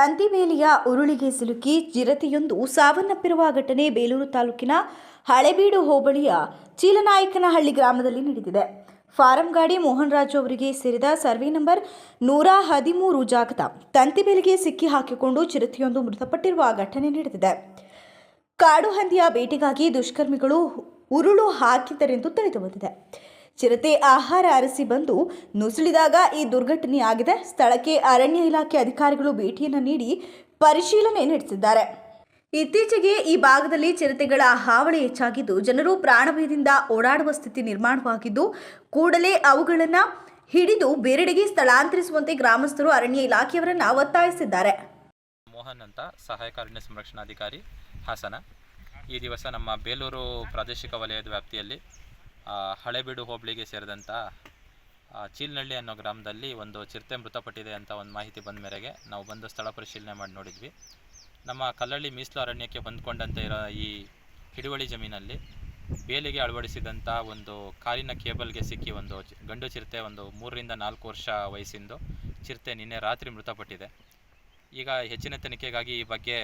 ತಂತಿಬೇಲಿಯ ಉರುಳಿಗೆ ಸಿಲುಕಿ ಚಿರತೆಯೊಂದು ಸಾವನ್ನಪ್ಪಿರುವ ಘಟನೆ ಬೇಲೂರು ತಾಲೂಕಿನ ಹಳೆಬೀಡು ಹೋಬಳಿಯ ಚೀಲನಾಯಕನಹಳ್ಳಿ ಗ್ರಾಮದಲ್ಲಿ ನಡೆದಿದೆ. ಫಾರಂ ಗಾಡಿ ಮೋಹನ್ ರಾಜು ಅವರಿಗೆ ಸೇರಿದ ಸರ್ವೆ ನಂಬರ್ ನೂರ ಹದಿಮೂರು ಜಾಗದ ತಂತಿಬೇಲಿಗೆ ಸಿಕ್ಕಿ ಹಾಕಿಕೊಂಡು ಚಿರತೆಯೊಂದು ಮೃತಪಟ್ಟಿರುವ ಘಟನೆ ನಡೆದಿದೆ. ಕಾಡು ಹಂದಿಯ ಬೇಟೆಗಾಗಿ ದುಷ್ಕರ್ಮಿಗಳು ಉರುಳು ಹಾಕಿದ್ದರೆಂದು ತಿಳಿದು ಬಂದಿದೆ. ಚಿರತೆ ಆಹಾರ ಅರಸಿ ಬಂದು ನುಸುಳಿದಾಗ ಈ ದುರ್ಘಟನೆ ಆಗಿದೆ. ಸ್ಥಳಕ್ಕೆ ಅರಣ್ಯ ಇಲಾಖೆ ಅಧಿಕಾರಿಗಳು ಭೇಟಿಯನ್ನು ನೀಡಿ ಪರಿಶೀಲನೆ ನಡೆಸಿದ್ದಾರೆ. ಇತ್ತೀಚೆಗೆ ಈ ಭಾಗದಲ್ಲಿ ಚಿರತೆಗಳ ಹಾವಳಿ ಹೆಚ್ಚಾಗಿದ್ದು, ಜನರು ಪ್ರಾಣಭಯದಿಂದ ಓಡಾಡುವ ಸ್ಥಿತಿ ನಿರ್ಮಾಣವಾಗಿದ್ದು, ಕೂಡಲೇ ಅವುಗಳನ್ನು ಹಿಡಿದು ಬೇರೆಡೆಗೆ ಸ್ಥಳಾಂತರಿಸುವಂತೆ ಗ್ರಾಮಸ್ಥರು ಅರಣ್ಯ ಇಲಾಖೆಯವರನ್ನು ಒತ್ತಾಯಿಸಿದ್ದಾರೆ. ಮೋಹನ್ ಅಂತ ಸಹಾಯಕ ಅರಣ್ಯ ಸಂರಕ್ಷಣಾಧಿಕಾರಿ ಹಾಸನ. ಈ ದಿವಸ ನಮ್ಮ ಬೇಲೂರು ಪ್ರಾದೇಶಿಕ ವಲಯದ ವ್ಯಾಪ್ತಿಯಲ್ಲಿ ಹಳೆಬೀಡು ಹೋಬಳಿಗೆ ಸೇರಿದಂಥ ಚೀಲ್ನಳ್ಳಿ ಅನ್ನೋ ಗ್ರಾಮದಲ್ಲಿ ಒಂದು ಚಿರತೆ ಮೃತಪಟ್ಟಿದೆ ಅಂತ ಒಂದು ಮಾಹಿತಿ ಬಂದ ಮೇರೆಗೆ ನಾವು ಬಂದು ಸ್ಥಳ ಪರಿಶೀಲನೆ ಮಾಡಿ ನೋಡಿದ್ವಿ. ನಮ್ಮ ಕಲ್ಲಳ್ಳಿ ಮೀಸಲು ಅರಣ್ಯಕ್ಕೆ ಹೊಂದ್ಕೊಂಡಂತೆ ಇರೋ ಈ ಹಿಡುವಳಿ ಜಮೀನಲ್ಲಿ ಬೇಲಿಗೆ ಅಳವಡಿಸಿದಂಥ ಒಂದು ಕಾರಿನ ಕೇಬಲ್ಗೆ ಸಿಕ್ಕಿ ಒಂದು ಗಂಡು ಚಿರತೆ ಒಂದು ಮೂರರಿಂದ ನಾಲ್ಕು ವರ್ಷ ವಯಸ್ಸಿಂದು ಚಿರತೆ ನಿನ್ನೆ ರಾತ್ರಿ ಮೃತಪಟ್ಟಿದೆ. ಈಗ ಹೆಚ್ಚಿನ ತನಿಖೆಗಾಗಿ ಈ ಬಗ್ಗೆ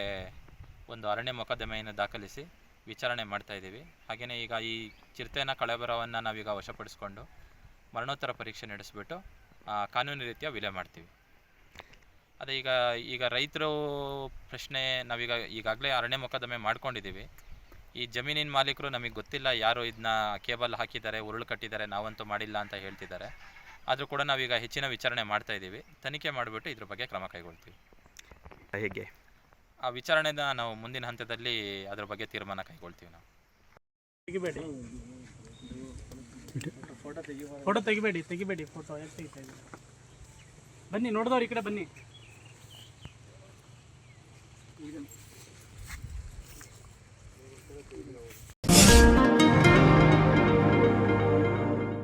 ಒಂದು ಅರಣ್ಯ ಮೊಕದ್ದಮೆಯನ್ನು ದಾಖಲಿಸಿ ವಿಚಾರಣೆ ಮಾಡ್ತಾ ಇದ್ದೀವಿ. ಹಾಗೆಯೇ ಈಗ ಈ ಚಿರತೆನ ಕಳೆಬರವನ್ನು ನಾವೀಗ ವಶಪಡಿಸ್ಕೊಂಡು ಮರಣೋತ್ತರ ಪರೀಕ್ಷೆ ನಡೆಸಿಬಿಟ್ಟು ಕಾನೂನು ರೀತಿಯ ವಿಲೆ ಮಾಡ್ತೀವಿ. ಅದೇ ಈಗ ಈಗ ರೈತರು ಪ್ರಶ್ನೆ ನಾವೀಗ ಈಗಾಗಲೇ ಅರಣ್ಯ ಮೊಕದ್ದಮೆ ಮಾಡ್ಕೊಂಡಿದ್ದೀವಿ. ಈ ಜಮೀನಿನ ಮಾಲೀಕರು ನಮಗೆ ಗೊತ್ತಿಲ್ಲ ಯಾರು ಇದನ್ನ ಕೇಬಲ್ ಹಾಕಿದ್ದಾರೆ, ಉರುಳು ಕಟ್ಟಿದ್ದಾರೆ, ನಾವಂತೂ ಮಾಡಿಲ್ಲ ಅಂತ ಹೇಳ್ತಿದ್ದಾರೆ. ಆದರೂ ಕೂಡ ನಾವೀಗ ಹೆಚ್ಚಿನ ವಿಚಾರಣೆ ಮಾಡ್ತಾ ಇದ್ದೀವಿ. ತನಿಖೆ ಮಾಡಿಬಿಟ್ಟು ಇದ್ರ ಬಗ್ಗೆ ಕ್ರಮ ಕೈಗೊಳ್ತೀವಿ. ಹೇಗೆ? ಆ ವಿಚಾರಣೆನ ನಾವು ಮುಂದಿನ ಹಂತದಲ್ಲಿ ಅದ್ರ ಬಗ್ಗೆ ತೀರ್ಮಾನ ಕೈಗೊಳ್ತೀವಿ ನಾವು. ತೆಗಿಬೇಡಿ. ಫೋಟೋ ತೆಗಿಬೇಡಿ ತೆಗಿಬೇಡಿ ಫೋಟೋ ಯಾಕೆ ತೆಗಿತಾ ಇದ್ದೀರಿ? ಬನ್ನಿ ನೋಡಿದವ್ರು ಈ ಕಡೆ ಬನ್ನಿ.